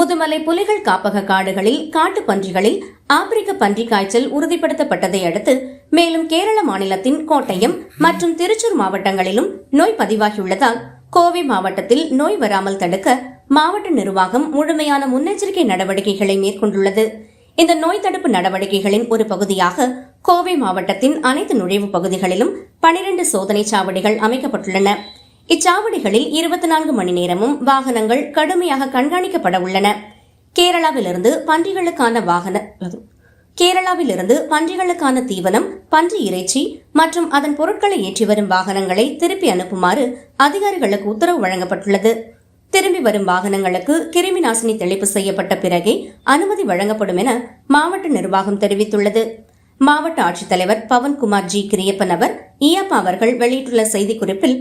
முதுமலை புலிகள் காப்பக காடுகளில் காட்டு பன்றிகளில் ஆப்பிரிக்க பன்றி காய்ச்சல் உறுதிப்படுத்தப்பட்டதை அடுத்து மேலும் கேரள மாநிலத்தின் கோட்டயம் மற்றும் திருச்சூர் மாவட்டங்களிலும் நோய் பதிவாகியுள்ளதால் கோவை மாவட்டத்தில் நோய் வராமல் தடுக்க மாவட்ட நிர்வாகம் முழுமையான முன்னெச்சரிக்கை நடவடிக்கைகளை மேற்கொண்டுள்ளது. இந்த நோய் தடுப்பு நடவடிக்கைகளின் ஒரு பகுதியாக கோவை மாவட்டத்தின் அனைத்து நுழைவுப் பகுதிகளிலும் பனிரண்டு சோதனை சாவடிகள் அமைக்கப்பட்டுள்ளன. இச்சாவடிகளில் இருபத்தி நான்கு மணி நேரமும் வாகனங்கள் கடுமையாக கண்காணிக்கப்பட உள்ளன. கேரளாவிலிருந்து பன்றிகளுக்கான வாகன கேரளாவிலிருந்து பன்றிகளுக்கான தீவனம் பன்றி இறைச்சி மற்றும் அதன் பொருட்களை ஏற்றி வரும் வாகனங்களை திருப்பி அனுப்புமாறு அதிகாரிகளுக்கு உத்தரவு வழங்கப்பட்டுள்ளது. திரும்பி வரும் வாகனங்களுக்கு கிருமி நாசினி தெளிப்பு செய்யப்பட்ட பிறகே அனுமதி வழங்கப்படும் என மாவட்ட நிர்வாகம் தெரிவித்துள்ளது. மாவட்ட ஆட்சித்தலைவர் பவன்குமார் ஜி. கிரியப்பன் அவர் ஈயப்பா அவர்கள் வெளியிட்டுள்ள செய்திக்குறிப்பில்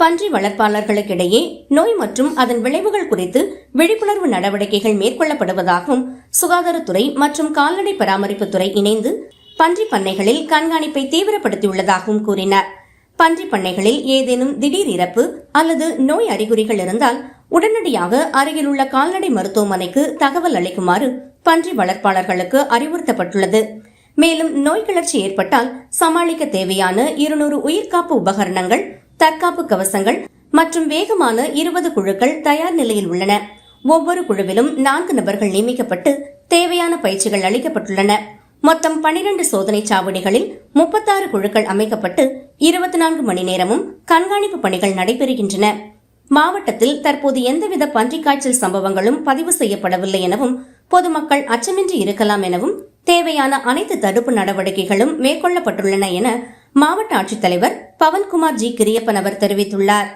பன்றி வளர்ப்பாளர்களுக்கிடையே நோய் மற்றும் அதன் விளைவுகள் குறித்து விழிப்புணர்வு நடவடிக்கைகள் மேற்கொள்ளப்படுவதாகவும் சுகாதாரத்துறை மற்றும் கால்நடை பராமரிப்புத்துறை இணைந்து பன்றி பண்ணைகளில் கண்காணிப்பை தீவிரப்படுத்தியுள்ளதாகவும் கூறினார். பன்றி பண்ணைகளில் ஏதேனும் திடீர் இறப்பு அல்லது நோய் அறிகுறிகள் இருந்தால் உடனடியாக அருகிலுள்ள கால்நடை மருத்துவமனைக்கு தகவல் அளிக்குமாறு பன்றி வளர்ப்பாளர்களுக்கு அறிவுறுத்தப்பட்டுள்ளது. மேலும் நோய் கிளர்ச்சி ஏற்பட்டால் சமாளிக்க தேவையான இருநூறு உயிர்காப்பு உபகரணங்கள் தற்காப்பு கவசங்கள் மற்றும் வேகமான இருபது குழுக்கள் தயார் நிலையில் உள்ளன. ஒவ்வொரு குழுவிலும் நான்கு நபர்கள் நியமிக்கப்பட்டு தேவையான பயிற்சிகள் அளிக்கப்பட்டுள்ளன. மொத்தம் பனிரெண்டு சோதனை சாவடிகளில் முப்பத்தாறு குழுக்கள் அமைக்கப்பட்டு இருபத்தி நான்கு மணி நேரமும் கண்காணிப்பு பணிகள் நடைபெறுகின்றன. மாவட்டத்தில் தற்போது எந்தவித பன்றிக் காய்ச்சல் சம்பவங்களும் பதிவு செய்யப்படவில்லை எனவும் பொதுமக்கள் அச்சமின்றி இருக்கலாம் எனவும் தேவையான அனைத்து தடுப்பு நடவடிக்கைகளும் மேற்கொள்ளப்பட்டுள்ளன என மாவட்ட ஆட்சித்தலைவர் பவன்குமார் ஜி கிரியப்பன் அவர் தெரிவித்துள்ளார்.